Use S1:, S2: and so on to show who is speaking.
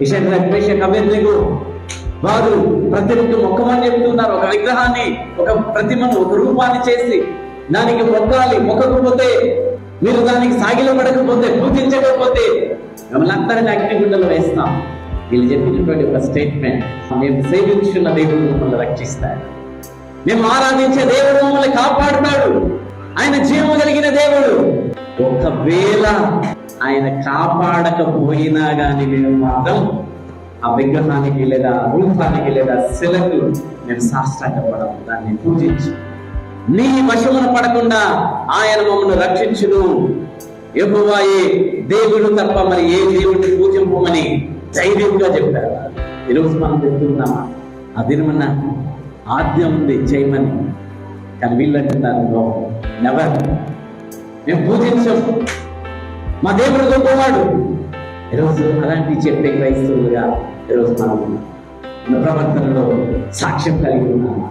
S1: విషయ అభ్యర్థులకు వారు ప్రతిరోజు మొక్కమని చెప్తున్నారు. ఒక విగ్రహాన్ని ఒక ప్రతిమను ఒక రూపాన్ని చేసి దానికి మొక్కాలి మొక్కకపోతే మీరు దానికి సాగిలో పడకపోతే పూజించకపోతే మిమ్మల్ని అందరినీ అగ్నిగుండలో వేస్తాం. వీళ్ళు చెప్పినటువంటి ఒక స్టేట్మెంట్ మేము సేవించున్న దేవుడు మమ్మల్ని రక్షిస్తాడు. మేము ఆరాధించే దేవుడు మమ్మల్ని కాపాడుతాడు. ఆయన జీవం కలిగిన దేవుడు. ఒకవేళ ఆయన కాపాడకపోయినా గాని మేము మాత్రం ఆ విగ్రహానికి లేదా రూపానికి లేదా శిలకు మేము సాష్టాంగపడము దాన్ని పూజించి. నీ వశమున పడకుండా ఆయన మమ్మల్ని రక్షించును. యెహోవాయే దేవుడు తప్ప మరి ఏ దేవుడిని పూజింపమని ధైర్యంగా చెప్పారు. ఈరోజు మనం చెప్తున్నామా ఆ మన ఆద్యం ఉంది చేయమని. కానీ వీళ్ళంటున్నారు నెవర్ మేము పూజించము. మా దేవుడు గొప్పవాడు ఈరోజు అలాంటి చెప్పే క్రైస్తవులుగా ఈరోజు మనం మన ప్రవర్తనలో సాక్ష్యం కలిగి ఉన్నాము